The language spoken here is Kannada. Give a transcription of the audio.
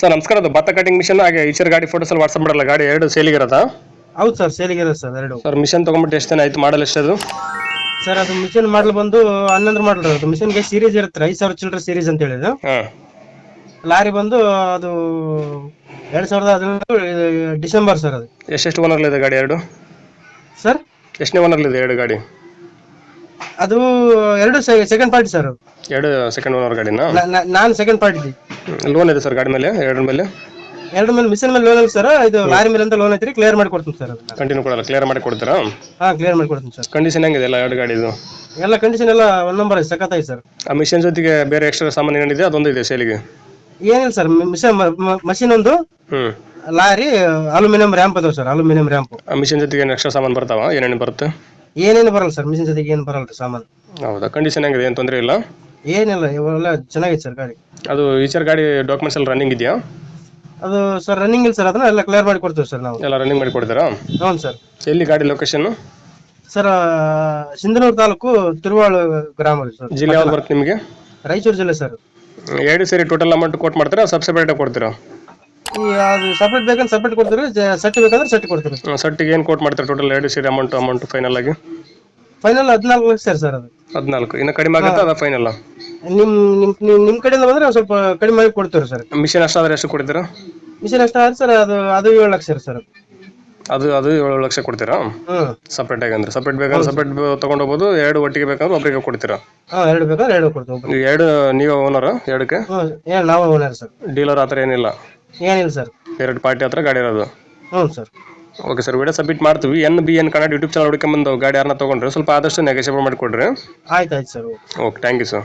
ಸರ್ ನಮಸ್ಕಾರ. ಅದು ಭತ್ತ ಕಟಿಂಗ್ ಮಿಷನ್ ಹಾಗೆ ಈಚರ್ ಗಾಡಿ ಫೋಟೋಸ್ ಅಲ್ಲಿ ವಾಟ್ಸಪ್ ಮಾಡಲ್ಲ. ಗಾಡಿ ಎರಡು ಸೇಲಿಗೆ ಇರೋದಾ ಹೌದು ಸರ್ ಸೇಲಿಗಿರೋದು ಸರ್ ಎರಡು. ಸರ್ ಮಿಷನ್ ತೊಗೊಂಬಿಟ್ಟು ಎಷ್ಟು ದಿನ ಆಯ್ತು? ಮಾಡಲ್ ಎಷ್ಟು ಅದು ಸರ್ ಅದು ಮಿಷನ್ ಮಾಡಲ್ ಬಂದು ಹನ್ನೊಂದು ಮಾಡಲ್ ಅದು ಮಿಷನ್ಗೆ ಸೀರೀಸ್ ಇರುತ್ತೆ. ಐದು ಸಾವಿರ ಚಿಲ್ಲರೆ ಸೀರೀಸ್ ಅಂತ ಹೇಳಿದ್ರು ಹಾಂ. ಲಾರಿ ಬಂದು ಅದು ಎರಡ್ ಸಾವಿರದ ಹದಿನೆಂಟು ಡಿಸೆಂಬರ್ ಸರ್ ಅದು. ಎಷ್ಟೆಷ್ಟು ಓನರ್ಲಿದೆ ಗಾಡಿ ಎರಡು? ಸರ್? ಎಷ್ಟನೇ ಓನರ್ಲಿದೆ ಎರಡು ಗಾಡಿ? ಅದು ಎರಡು ಸೆಕೆಂಡ್ ಪಾರ್ಟಿ ಸರ್ ಎರಡು ಸೆಕೆಂಡ್ ಓನರ್ ಗಾಡಿನ? ನಾನು ಸೆಕೆಂಡ್ ಪಾರ್ಟಿ ಲೋನ್ ಇದೆ ಸರ್ ಗಾಡಿ ಮೇಲೆ ಎರಡರ ಮೇಲೆ? ಎರಡು ಮೇಲೆ ಮಿಷನ್ ಮೇಲೆ ಲೋನ್ ಇದೆ ಸರ್ ಇದು ಲಾರಿ ಮೇಲೆ ಅಂತ ಲೋನ್ ಐತ್ರಿ ಕ್ಲಿಯರ್ ಮಾಡಿ ಕೊಡ್ತೀನಿ ಸರ್ ಕಂಟಿನ್ಯೂ ಕೊಡಲ್ಲ ಕ್ಲಿಯರ್ ಮಾಡಿ ಕೊಡ್ತೀರಾ? ಹಾ ಕ್ಲಿಯರ್ ಮಾಡಿ ಕೊಡ್ತೀನಿ ಸರ್ ಕಂಡೀಷನ್ ಹೆಂಗಿದೆ ಎಲ್ಲ ಎರಡು ಗಾಡಿದು? ಎಲ್ಲ ಕಂಡೀಷನ್ ಎಲ್ಲ ಒಂದ್ ನಂಬರ್ ಐತೆ ಸಖತ್ತಾಗಿ ಸರ್ ಆ ಮಿಷನ್ ಜೊತೆಗೆ ಬೇರೆ ಎಕ್ಸ್ಟ್ರಾ ಸಾಮಾನು ಏನಿದೆ ಅದೊಂದು ಇದೆ ಸೇಲಿಗೆ ಏನಿಲ್ಲ ಸರ್ ಮಿಷನ್ ಮಷಿನ್ ಒಂದು ಹ್ಮ್. ಲಾರಿ ಅಲ್ಯೂಮಿನಿಯಂ ರ್ಯಾಂಪ್ ಅದಾವ ಸರ್ ಅಲ್ಯೂಮಿನಿಯಂ ರ್ಯಾಂಪ್ ಆ ಮಿಷನ್ ಜೊತೆಗೆ ಏನು ಎಕ್ಸ್ಟ್ರಾ ಸಾಮಾನು ಬರ್ತಾವ ಏನೇನು ಬರುತ್ತೆ? ಏನೇನು ಬರಲ್ಲ ಸರ್ ಮಿಷಿನ್ ಜೊತೆಗೆ ಏನು ಬರಲ್ಲ ಸಾಮಾನು. ಹೌದಾ? ಕಂಡೀಷನ್ ಹೆಂಗಿದೆ? ಏನು ತೊಂದರೆ ಇಲ್ಲ? ಏನಿಲ್ಲ ಇವೆಲ್ಲ ಚೆನ್ನಾಗಿದೆ ಸರ್ ಗಾಡಿ. ಅದು ಈಚರ್ ಗಾಡಿ ಡಾಕ್ಯುಮೆಂಟ್ಸ್ ಎಲ್ಲ ರನ್ನಿಂಗ್ ಇದೆಯಾ? ಅದು ಸರ್ ರನ್ನಿಂಗ್ ಇಲ್ಲ ಸರ್ ಅದನ್ನ ಎಲ್ಲ ಕ್ಲಿಯರ್ ಮಾಡಿ ಕೊಡ್ತೀವಿ ಸರ್ ನಾವು. ಎಲ್ಲ ರನ್ನಿಂಗ್ ಮಾಡಿ ಕೊಡ್ತೀರಾ? ಹೌದು ಸರ್. ಎಲ್ಲಿ ಗಾಡಿ ಲೊಕೇಶನ್ ಸರ್ ಸಿಂಧನೂರು ತಾಲೂಕು ತಿರುವಾಳು ಗ್ರಾಮ ಸರ್. ಜಿಲ್ಲೆ ಯಾವ್ದು ಬರುತ್ತೆ ನಿಮಗೆ? ರಾಯಚೂರು ಜಿಲ್ಲೆ ಸರ್. ಎರಡು ಸೇರಿ ಟೋಟಲ್ ಅಮೌಂಟ್ ಕೊಟ್ಟು ಮಾಡ್ತೀರಾ ಸಬ್ ಸೆಪರೇಟ್ ಕೊಡ್ತೀರಾ? ಅದು ಸಪ್ರೇಟ್ ಬೇಕಂದ್ರೆ ಸಪ್ರೇಟ್ ಕೊಡ್ತೀರಿ ಸೆಟ್ ಬೇಕಂದ್ರೆ ಸೆಟ್ ಕೊಡ್ತೀವಿ ಸಟ್ಟಿಗೆ ಏನು ಕೋಟ್ ಮಾಡ್ತಾರೆ ಟೋಟಲ್ ಎರಡು ಸೇರಿ ಅಮೌಂಟ್ ಅಮೌಂಟ್ ಫೈನಲ್ ಆಗಿ? ಫೈನಲ್ ಹದಿನಾಲ್ಕು ಲಕ್ಷ ಸರ್ ಸರ್ ಅದು. ಹದಿನಾಲ್ಕು. ಇನ್ನು ಕಡಿಮೆ ಆಗುತ್ತಾ ಅದ ಫೈನಲ್ ನಿಮ್ ನಿಮ್ ನಿಮ್- ನಿಮ್ ಕಡೆಯಿಂದ ಬಂದ್ರೆ ಒಂದ್ ಸ್ವಲ್ಪ ಕಡಿಮೆ ಮಾಡಿ ಕೊಡ್ತೀವಿ ಸರ್. ಮಿಷನ್ ಅಷ್ಟಾದ್ರೆ ಎಷ್ಟು ಕೊಡ್ತೀರಾ? ಮಿಷನ್ ಅಷ್ಟ ಆದ್ರೆ ಸರ್ ಅದು ಅದು ಏಳು ಲಕ್ಷ ರೀ ಸರ್ ಅದು. ಅದು ಏಳು ಲಕ್ಷ ಕೊಡ್ತೀರಾ? ಹ್ಮ್. ಸಪ್ರೇಟ್ ಆಗಿ ಅಂದ್ರೆ. ಸಪ್ರೇಟ್ ಬೇಕಾದ್ರೆ ಸಪ್ರೇಟ್ ತೊಗೊಂಡು ಹೋಗ್ಬೋದು ಎರಡು ಒಟ್ಟಿಗೆ ಬೇಕಾದ್ರೆ ಒಬ್ಬರಿಗೆ ಕೊಡ್ತೀರಾ? ಹಾ ಎರಡು ಬೇಕಾದ್ರೆ ಎರಡು ಕೊಡ್ತೀವಿ. ನೀವು ಎರಡು ನೀವೇ ಓನರ್ ಎರಡಕ್ಕೆ? ಹ್ಮ್ ಏ ನಾವು ಓನರ್ ಸರ್. ಡೀಲರ್ ಆ ಥರ ಏನಿಲ್ಲ? ಏನಿಲ್ಲ ಸರ್. ಎರಡು ಪಾರ್ಟಿ ಹತ್ರ ಗಾಡಿ ಇರೋದು? ಹ್ಞೂ sir. Okay sir video submit ಮಾಡ್ತೀವಿ. N B N Kannada YouTube channel ಹುಡ್ಕೊಂಬಂದು ಗಾಡಿ ಯಾರನ್ನ ತೊಗೊಂಡ್ರೆ ಸ್ವಲ್ಪ ಆದಷ್ಟು ನೆಗೆಷಿಯಬಲ್ ಮಾಡಿಕೊಡ್ರಿ. ಆಯ್ತು ಆಯ್ತು sir okay. Thank you sir